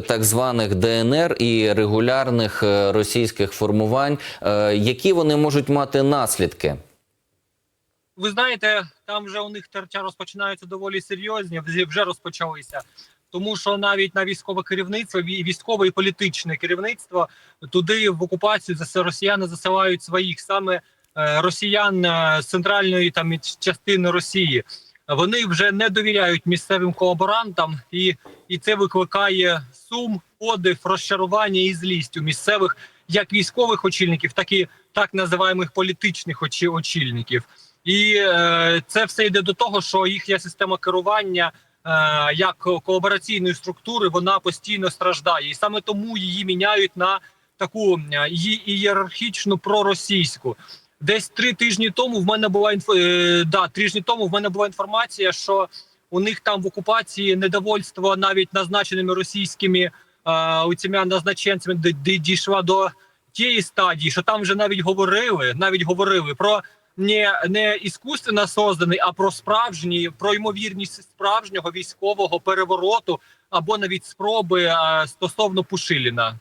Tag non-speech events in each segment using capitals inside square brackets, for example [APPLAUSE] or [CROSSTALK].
так званих ДНР і регулярних е, російських формувань, Е, які вони можуть мати наслідки? Ви знаєте, там вже у них терча розпочинаються доволі серйозні, вже- розпочалися. Тому що навіть на військове керівництво, ві- військове і політичне керівництво туди в окупацію росіяни засилають своїх саме е, росіян з центральної там частини Росії. Вони вже не довіряють місцевим колаборантам, і, і це викликає сум, подив, розчарування і злість у місцевих як військових очільників, так і так називаємих політичних очі- очільників. І е, це все йде до того, що їхня система керування е, як колабораційної структури вона постійно страждає, і саме тому її міняють на таку е, ієрархічну проросійську. Десь три тижні тому в мене була інфo... е, да, тижні тому в мене була інформація, що у них там в окупації недовольство навіть назначеними російськими е, назначенцями д- д- дійшла до тієї стадії, що там вже навіть говорили, навіть говорили про не, не іскусственно созданий, а про справжні, про ймовірність справжнього військового перевороту або навіть спроби е, стосовно Пушиліна.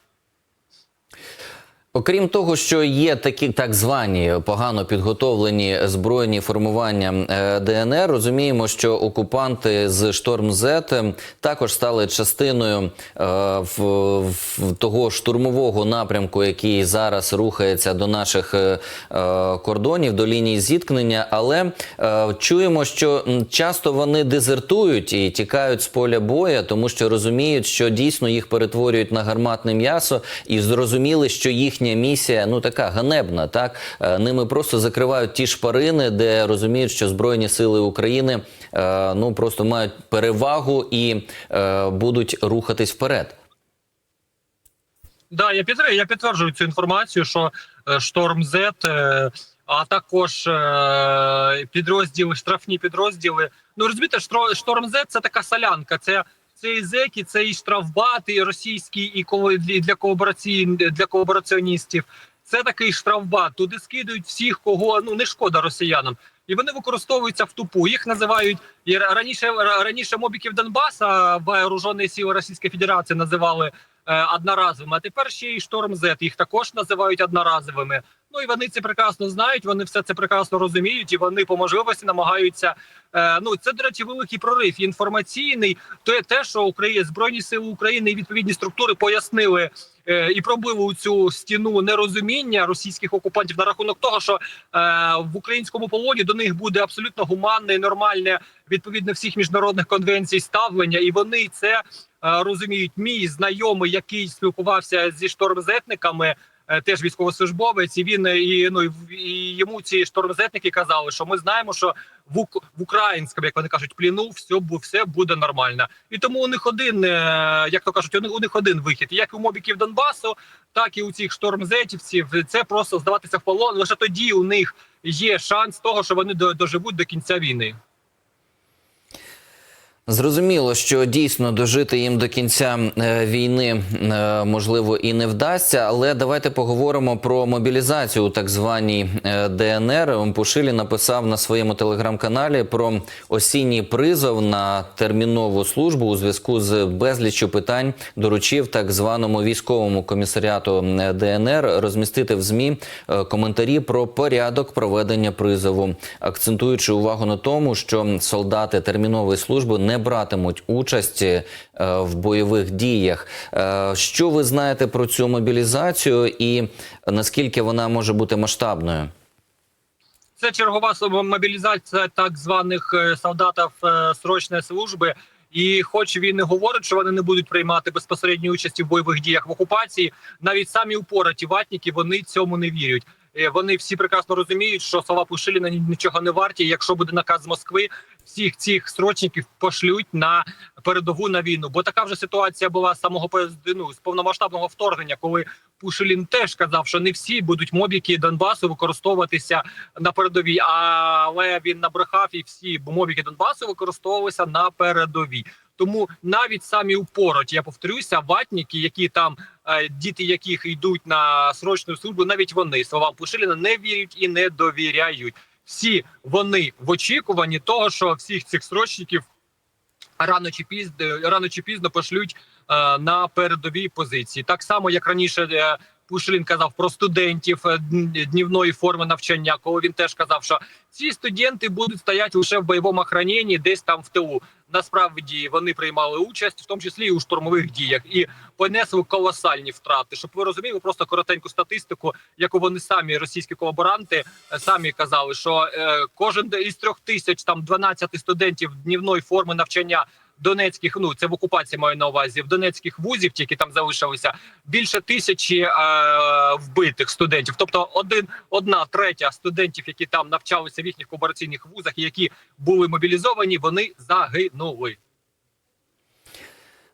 Окрім того, що є такі так звані погано підготовлені збройні формування е, ДНР, розуміємо, що окупанти з Шторм З також стали частиною е, в, в того штурмового напрямку, який зараз рухається до наших е, е, кордонів, до лінії зіткнення. Але е, чуємо, що часто вони дезертують і тікають з поля боя, тому що розуміють, що дійсно їх перетворюють на гарматне м'ясо, і зрозуміли, що їхня місія ну така ганебна. Так Е, ними просто закривають ті шпарини, де розуміють, що збройні сили України е, ну просто мають перевагу і е, будуть рухатись вперед. Да, я підтримую, я підтверджую цю інформацію, що Шторм Z, а також підрозділи, штрафні підрозділи. Ну розумієте, Шторм Z – це така солянка. Це це і зеки, це і штрафбати, і російські, і для колаборації для колабораціоністів. Це такий штрафбат. Туди скидують всіх, кого ну не шкода росіянам. І вони використовуються в тупу. Їх називають і ра- раніше раніше мобіків Донбаса вооружені сили Російської Федерації називали е, одноразовими. А тепер ще й шторм Z. Їх також називають одноразовими. Ну і вони це прекрасно знають. Вони все це прекрасно розуміють, і вони по можливості намагаються. Е, ну це до речі, великий прорив інформаційний. То є те, що Україна збройні сили України і відповідні структури пояснили. е, І пробили у цю стіну нерозуміння російських окупантів на рахунок того, що е, в українському полоні до них буде абсолютно гуманне, і нормальне відповідно всіх міжнародних конвенцій ставлення, і вони це е, розуміють. Мій знайомий, який спілкувався зі штормзетниками, теж військовослужбовець, і він е, і ну і йому ці штормзетники казали, що ми знаємо, що в, ук- в українському, як вони кажуть, пліну все все буде нормально. І тому у них один, е, як то кажуть, у них, один вихід. Як у мобіків Донбасу, так і у цих штормзетівців. Це просто здаватися в полон. Лише тоді у них є шанс того, що вони до- доживуть до кінця війни. Зрозуміло, що дійсно дожити їм до кінця е, війни е, можливо і не вдасться, але давайте поговоримо про мобілізацію у так званій е, ДНР. Пушилі написав на своєму телеграм-каналі про осінній призов на термінову службу у зв'язку з безліччю питань. Доручив так званому військовому комісаріату ДНР розмістити в змі коментарі про порядок проведення призову, акцентуючи увагу на тому, що солдати термінової служби не братимуть участь е, в бойових діях. Е, Що ви знаєте про цю мобілізацію і наскільки вона може бути масштабною? Це чергова мобілізація так званих е, солдатів срочної служби. І, хоч він і говорить, що вони не будуть приймати безпосередньої участі в бойових діях в окупації, навіть самі упораті ватники вони цьому не вірять. Е, Вони всі прекрасно розуміють, що слова Пушиліна нічого не варті. Якщо буде наказ з Москви, всіх цих срочників пошлють на передову на війну. Бо така вже ситуація була з самого ну, з повномасштабного вторгнення, коли Пушилін теж казав, що не всі будуть мобіки Донбасу використовуватися на передовій, але він набрехав і всі мобіки Донбасу використовувалися на передовій. Тому навіть самі упороть, я повторюся, ватніки, які там діти, яких йдуть на срочну службу, навіть вони словам Пушиліна не вірять і не довіряють. Всі вони в очікуванні того, що всіх цих срочників рано чи пізно рано чи пізно пошлють е, на передовій позиції. Так само, як раніше Пушилін казав про студентів е, днівної форми навчання, коли він теж казав, що ці студенти будуть стояти лише в бойовому охраненні, десь там в тилу. Насправді вони приймали участь, в тому числі і у штурмових діях, і понесли колосальні втрати. Щоб ви розуміли, просто коротеньку статистику, яку вони самі російські колаборанти е, самі казали, що е, кожен із трьох тисяч там 12 студентів днівної форми навчання. Донецьких, ну це в окупації маю на увазі в донецьких вузів, які там залишилися, більше тисячі е, вбитих студентів. Тобто, один одна третя студентів, які там навчалися в їхніх комерційних вузах, які були мобілізовані, вони загинули.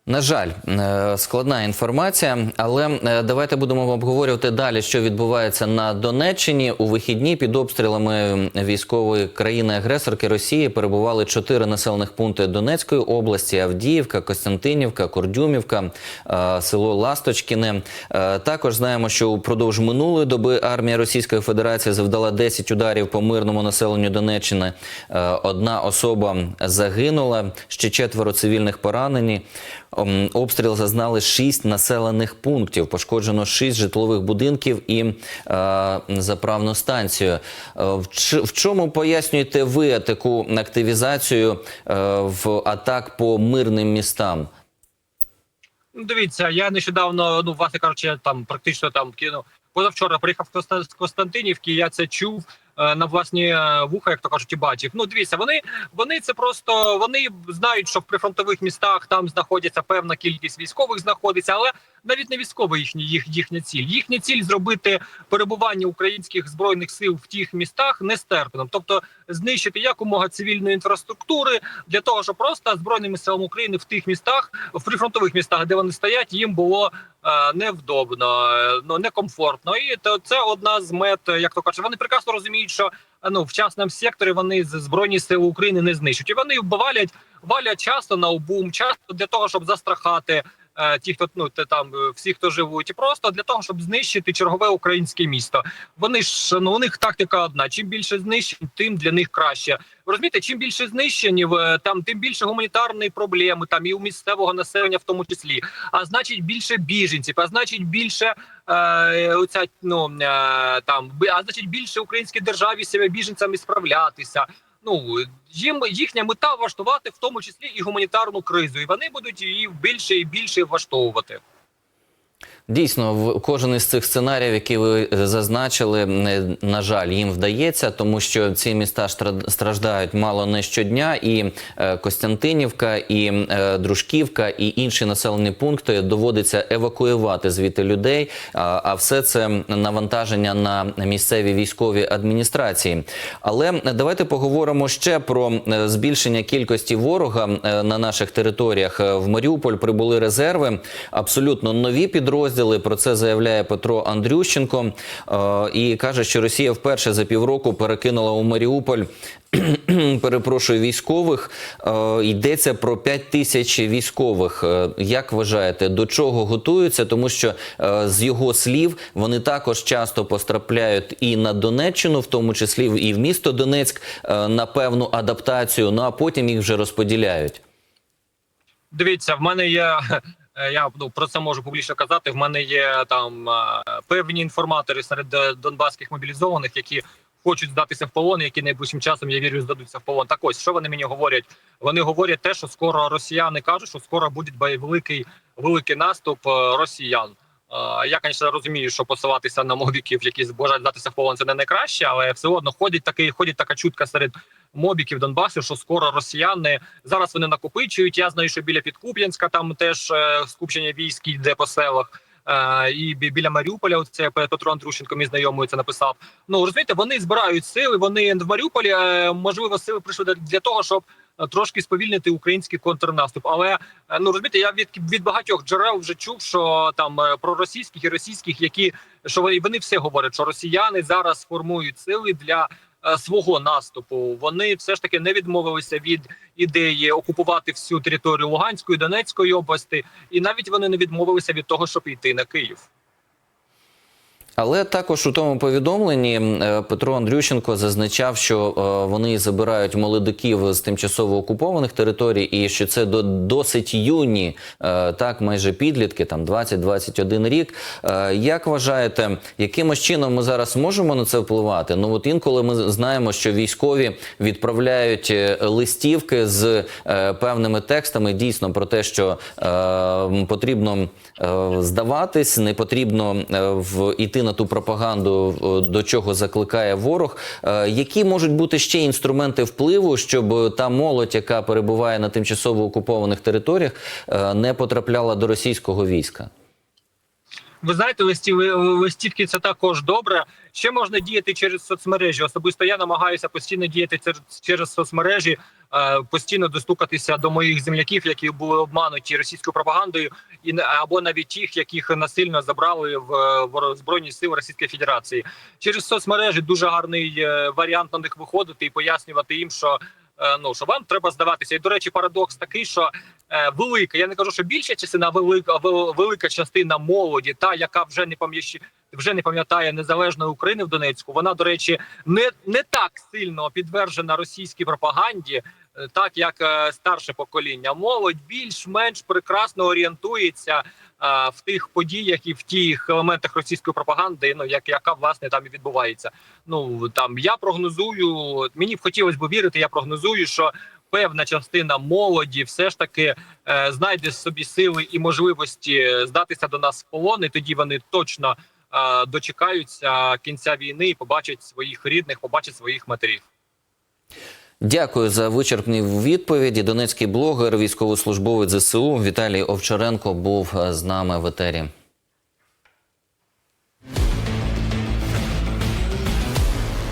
На жаль, е, складна інформація, але е, давайте будемо обговорювати далі, що відбувається на Донеччині. У вихідні під обстрілами військової країни-агресорки Росії перебували чотири населених пункти Донецької області: Авдіївка, Костянтинівка, Курдюмівка, е, село Ласточкіне. Також знаємо, що упродовж минулої доби армія Російської Федерації завдала 10 ударів по мирному населенню Донеччини. Одна особа загинула, ще четверо цивільних поранені. Обстріл зазнали шість населених пунктів. Пошкоджено шість житлових будинків і е, заправну станцію. Е, в, в чому пояснюєте ви таку активізацію е, в атак по мирним містам? Ну, дивіться, я нещодавно, ну, власне кажучи, там практично там кину. Позавчора приїхав з Константинівки, я це чув на власні е, вуха, як то кажуть, і бачив. Ну, дивіться, вони, вони це просто вони знають, що в прифронтових містах там знаходиться певна кількість військових, знаходиться, але навіть не військовий їхні їх їхня ціль. Їхня ціль зробити перебування українських збройних сил в тих містах нестерпним, тобто знищити якомога цивільної інфраструктури для того, щоб просто збройними силами України в тих містах, в прифронтових містах, де вони стоять, їм було е, невдобно, е, ну некомфортно. І то це одна з мет, як то кажуть. Вони прекрасно розуміють, що ну в частному секторі вони збройні сили України не знищать. І вони валять, валять часто на обум, часто для того, щоб застрахати. Е, Ті, хто ну там е, всі, хто живуть, просто для того, щоб знищити чергове українське місто. Вони ж ну у них тактика одна: чим більше знищень, тим для них краще. Ви Розумієте, чим більше знищень, е, там тим більше гуманітарної проблеми, там і у місцевого населення, в тому числі. А значить, більше біженців, а значить, більше е, оця ну там а значить, більше українській державі з цими біженцями справлятися. Ну їм їхня мета влаштувати в тому числі і гуманітарну кризу, і вони будуть її більше і більше влаштовувати. Дійсно, в кожен із цих сценаріїв, які ви е, зазначили, не- на жаль, їм вдається, тому що ці міста страждають мало не щодня, і е, Костянтинівка, і е, Дружківка, і інші населені пункти доводиться евакуювати звідти людей. А, все це навантаження на місцеві військові адміністрації. Але давайте поговоримо ще про збільшення кількості ворога на наших територіях. В Маріуполь прибули резерви, абсолютно нові підрозділи. Про це заявляє Петро Андрющенко е, і каже, що Росія вперше за півроку перекинула у Маріуполь. [CLEARS THROAT] Перепрошую військових. Е, йдеться про 5 тисяч військових. Е, Як вважаєте, до чого готуються? Тому що з його слів вони також часто пострапляють і на Донеччину, в тому числі і в місто Донецьк, на певну адаптацію. Ну а потім їх вже розподіляють. Дивіться, в мене є. Е, Я ну, про це можу публічно казати. В мене є там е, певні інформатори серед е, донбаських мобілізованих, які хочуть здатися в полон, які найближчим часом я вірю здадуться в полон. Так ось що вони мені говорять? Вони говорять те, що скоро росіяни кажуть, що скоро буде великий великий наступ росіян. Я, звісно, розумію, що посилатися на мобіків, які бажають здатися в полон, це не найкраще, але все одно ходить такий, ходить така чутка серед мобіків Донбасу, що скоро росіяни зараз вони накопичують. Я знаю, що біля Підкуп'янська там теж е, скупчення військ йде по селах. Е, і біля Маріуполя, це Петро Андрущенко, мій знайомий це написав. Ну розумієте, вони збирають сили. Вони в Маріуполі е, можливо сили прийшли для- того, щоб трошки сповільнити український контрнаступ. Але ну розумієте, я від від багатьох джерел вже чув, що там про російських і російських, які що вони, вони все говорять, що росіяни зараз формують сили для свого наступу. Вони все ж таки не відмовилися від ідеї окупувати всю територію Луганської Донецької області, і навіть вони не відмовилися від того, щоб йти на Київ. Але також у тому повідомленні е, Петро Андрющенко зазначав, що е, вони забирають молодиків з тимчасово окупованих територій, і що це до досить юні, е, так майже підлітки, там 20-21 рік. Як вважаєте, якимось чином ми зараз можемо на це впливати? Ну от інколи ми знаємо, що військові відправляють листівки з певними текстами дійсно про те, що потрібно здаватись, не потрібно в іти на ту пропаганду, до чого закликає ворог. Е, які можуть бути ще інструменти впливу, щоб та молодь, яка перебуває на тимчасово окупованих територіях, е, не потрапляла до російського війська? Ви знаєте, листів, листівки це також добре. Ще можна діяти через соцмережі. Особисто я намагаюся постійно діяти через соцмережі, е, постійно достукатися до моїх земляків, які були обмануті російською пропагандою, і або навіть тих, яких насильно забрали в е, збройні сили Російської Федерації. Через соцмережі дуже гарний е, варіант на них виходити і пояснювати їм, що. Ну що вам треба здаватися, і до речі, парадокс такий, що велика. Я не кажу, що більша частина, велика вел- велика частина молоді, та яка вже не пам'ятає вже не пам'ятає незалежної України в Донецьку. Вона, до речі, не, не так сильно підтверджена російській пропаганді, е, так як е, старше покоління. Молодь більш-менш прекрасно орієнтується. е, В тих подіях і в тих елементах російської пропаганди, ну як яка власне там і відбувається. Ну там я прогнозую, мені б хотілося б вірити. Я прогнозую, що певна частина молоді все ж таки е, знайде собі сили і можливості здатися до нас в полон, і тоді вони точно е, дочекаються кінця війни і побачать своїх рідних, побачать своїх матерів. Дякую за вичерпні відповіді. Донецький блогер, військовослужбовець ЗСУ Віталій Овчаренко був е, з нами в етері.